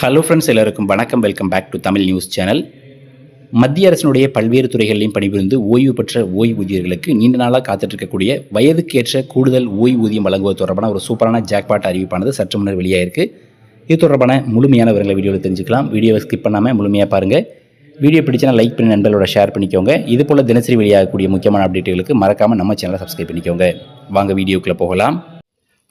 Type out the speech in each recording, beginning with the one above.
Hello friends எல்லாருக்கும் வணக்கம். Welcome back to Tamil news channel மத்திய அரசினுடைய பல்வேறு துறைகளிலும் பணிபுரிந்து ஓய்வு பெற்ற ஓய்வூதியர்களுக்கு நீண்ட நாளாக காத்துட்ருக்கக்கூடிய வயதுக்கேற்ற கூடுதல் ஓய்வூதியம் வழங்குவது தொடர்பான ஒரு சூப்பரான ஜாக்பாட் அறிவிப்பானது சற்று முன்னர் வெளியாயிருக்கு. இது தொடர்பான முழுமையான விவரங்களை வீடியோவில் தெரிஞ்சுக்கலாம். வீடியோவை ஸ்கிப் பண்ணாமல் முழுமையாக பாருங்கள் வீடியோ பிடிச்சனா லைக் பண்ணி நண்பர்களோட ஷேர் பண்ணிக்கோங்க. இது போல் தினசரி வெளியாகக்கூடிய முக்கியமான அப்டேட்டுகளுக்கு மறக்காமல் நம்ம சேனலை சப்ஸ்கிரைப் பண்ணிக்கோங்க. வாங்க வீடியோக்குள்ளே போகலாம்.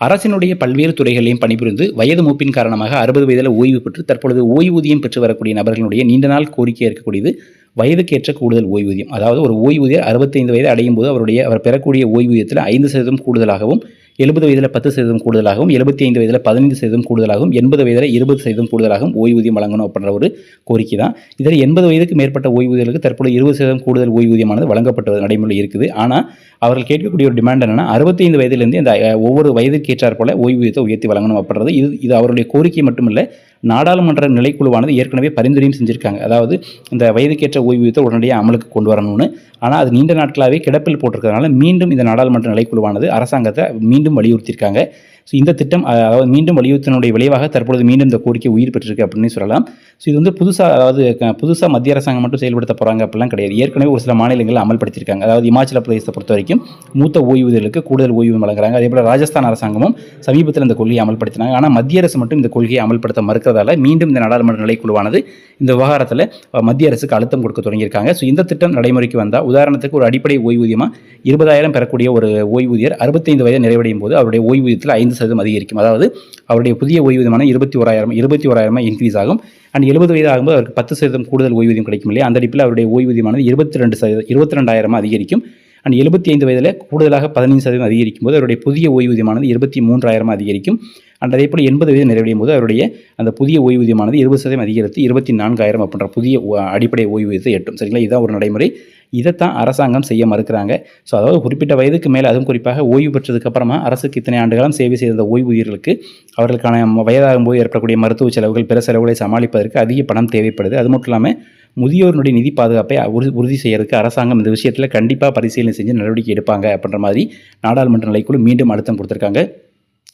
அரசினுடைய பல்வேறு துறைகளையும் பணிபுரிந்து வயது மூப்பின் காரணமாக அறுபது வயதில் ஓய்வு பெற்று தற்பொழுது ஓய்வூதியம் பெற்று வரக்கூடிய நபர்களுடைய நீண்ட நாள் கோரிக்கை இருக்கக்கூடியது வயதுக்கேற்ற கூடுதல் ஓய்வூதியம். அதாவது ஒரு ஓய்வூதியர் அறுபத்தைந்து வயது அடையும் போது அவருடைய அவர் பெறக்கூடிய ஓய்வூதியத்தில் ஐந்து சதவீதம் கூடுதலாகவும் எழுபது வயதில் பத்து சதவீதம் கூடுதலாகவும் எழுபத்தி ஐந்து வயதில் பதினைந்து சதவீதம் கூடுதலாகவும் எண்பது வயதில் இருபது சதவீதம் கூடுதலாகவும் ஓய்வூதியம் வழங்கணும் அப்படின்ற ஒரு கோரிக்கை தான். இதில் எண்பது வயதுக்கு மேற்பட்ட ஓய்வூதியர்களுக்கு தற்போது இருபது சதவீதம் கூடுதல் ஓய்வூதியமானது வழங்கப்பட்டது நடைமுறை இருக்குது. ஆனால் அவர்கள் கேட்கக்கூடிய ஒரு டிமாண்ட் என்னன்னா அறுபத்தைந்து வயதிலிருந்து இந்த ஒவ்வொரு வயதுக்கு ஏற்றாற்போல ஓய்வூதியத்தை உயர்த்தி வழங்கணும் அப்படின்றது. இது இது அவருடைய கோரிக்கை மட்டுமில்லை நாடாளுமன்ற நிலைக்குழுவானது ஏற்கனவே பரிந்துரையும் செஞ்சுருக்காங்க. அதாவது இந்த வயதுக்கேற்ற ஓய்வூதியத்தை உடனடியாக அமலுக்கு கொண்டு வரணும்னு. ஆனால் அது நீண்ட நாட்களாகவே கிடப்பில் போட்டிருக்கிறதுனால மீண்டும் இந்த நாடாளுமன்ற நிலைக்குழுவானது அரசாங்கத்தை மீண்டும் வலியுறுத்தியிருக்காங்க. ஸோ இந்த திட்டம் அதாவது மீண்டும் வலியுறுத்தினுடைய விளைவாக தற்பொழுது மீண்டும் இந்த கோரிக்கை உயிர் பெற்றிருக்கு அப்படின்னு சொல்லலாம். ஸோ இது வந்து புதுசாக அதாவது புதுசாக மத்திய அரசாங்கம் மட்டும் செயல்படுத்த போகிறாங்க அப்படிலாம் கிடையாது. ஏற்கனவே ஒரு சில மாநிலங்களில் அமல்படுத்தியிருக்காங்க. அதாவது இமாச்சல பிரதேசத்தை பொறுத்த வரைக்கும் மூத்த ஓய்வூதியர்களுக்கு கூடுதல் ஓய்வு வழங்குறாங்க. அதே போல் ராஜஸ்தான் அரசாங்கமும் சமீபத்தில் இந்த கொள்கையை அமல்படுத்தினாங்க. ஆனால் மத்திய அரசு மட்டும் இந்த கொள்கையை அமல்படுத்த மறுக்கிறதால மீண்டும் இந்த நாடாளுமன்ற நிலைக்குழுவானது இந்த விவகாரத்தில் மத்திய அரசுக்கு அழுத்தம் கொடுக்க தொடங்கியிருக்காங்க. ஸோ இந்த திட்டம் நடைமுறைக்கு வந்தால் உதாரணத்துக்கு ஒரு அடிப்படை ஓய்வூதியமாக இருபதாயிரம் பெறக்கூடிய ஒரு ஓய்வூதியர் அறுபத்தைந்து வயது நிறைவடையும் போது அவருடைய ஓய்வூதியத்தில் ஐந்து சதவீதம் அதிகரிக்கும். அதாவது அவருடைய புதிய ஓய்வூதியமான இருபத்தி ஓராயிரம் இருபத்தி ஓராயிரமா இன்க்ரீஸ் ஆகும். அண்ட் எழுபது வயது ஆகும்போது அவருக்கு பத்து சதவீதம் கூடுதல் ஓய்வூதியம் கிடைக்கும் இல்லையா? அந்த அடிப்பில் அவருடைய ஓய்வூதியமானது இருபத்தி ரெண்டு சதவீதம் இருபத்தி ரெண்டாயிரமா அதிகரிக்கும். அண்ட் எழுபத்தி ஐந்து வயதில் கூடுதலாக பதினைந்து சதவீதம் அதிகரிக்கும் போது அவருடைய புதிய ஓய்வூதியமானது இருபத்தி மூன்றாயிரம் அதிகரிக்கும். அண்ட் அதே போல் எண்பது வயது நிறைவடையும் போது அவருடைய அந்த புதிய ஓய்வூதியமானது இருபது சதவீதம் அதிகரித்து இருபத்தி நான்காயிரம் அப்படின்ற புதிய ஓ- அடிப்படை ஓய்வூதியத்தை எட்டும். சரிங்களா? இதுதான் ஒரு நடைமுறை. இதைத்தான் அரசாங்கம் செய்ய மறுக்கிறாங்க. ஸோ அதாவது குறிப்பிட்ட வயதுக்கு மேலே அதுவும் குறிப்பாக ஓய்வு பெற்றதுக்கப்புறமா அரசுக்கு இத்தனை ஆண்டுகளும் சேவை செய்த ஓய்வூதியர்களுக்கு அவர்களுக்கான வயதாகும் போது ஏற்படக்கூடிய மருத்துவ செலவுகள் பிற செலவுகளை சமாளிப்பதற்கு அதிக பணம் தேவைப்படுது. அது மட்டும் இல்லாமல் முதியோருடைய நிதி பாதுகாப்பை உறு உறுதி செய்யறதுக்கு அரசாங்கம் இந்த விஷயத்தில் கண்டிப்பாக பரிசீலனை செஞ்சு நடவடிக்கை எடுப்பாங்க அப்படின்ற மாதிரி நாடாளுமன்ற நிலைக்குழு மீண்டும் அழுத்தம் கொடுத்துருக்காங்க.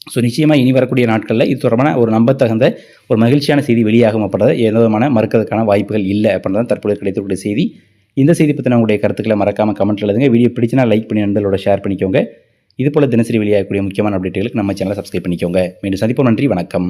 ஸோ நிச்சயமாக இனி வரக்கூடிய நாட்களில் இது தொடர்பான ஒரு நம்பத்தகுந்த ஒரு மகிழ்ச்சியான செய்தி வெளியாகும் அப்படின்றத எந்த விதமான மறுக்கிறதுக்கான வாய்ப்புகள் இல்லை அப்படின்றத தற்போது கிடைத்தக்கூடிய செய்தி. இந்த செய்தி பற்றின உங்களுடைய கருத்துக்களை மறக்காமல் கமெண்ட் எழுதுங்க. வீடியோ பிடிச்சினா லைக் பண்ணி நண்பர்களோட ஷேர் பண்ணிக்கோங்க. இது போல் தினசரி வெளியாகக்கூடிய முக்கியமான அப்டேட்டுகளுக்கு நம்ம சேனலை சப்ஸ்கிரைப் பண்ணிக்கோங்க. மீண்டும் சந்திப்போம். நன்றி. வணக்கம்.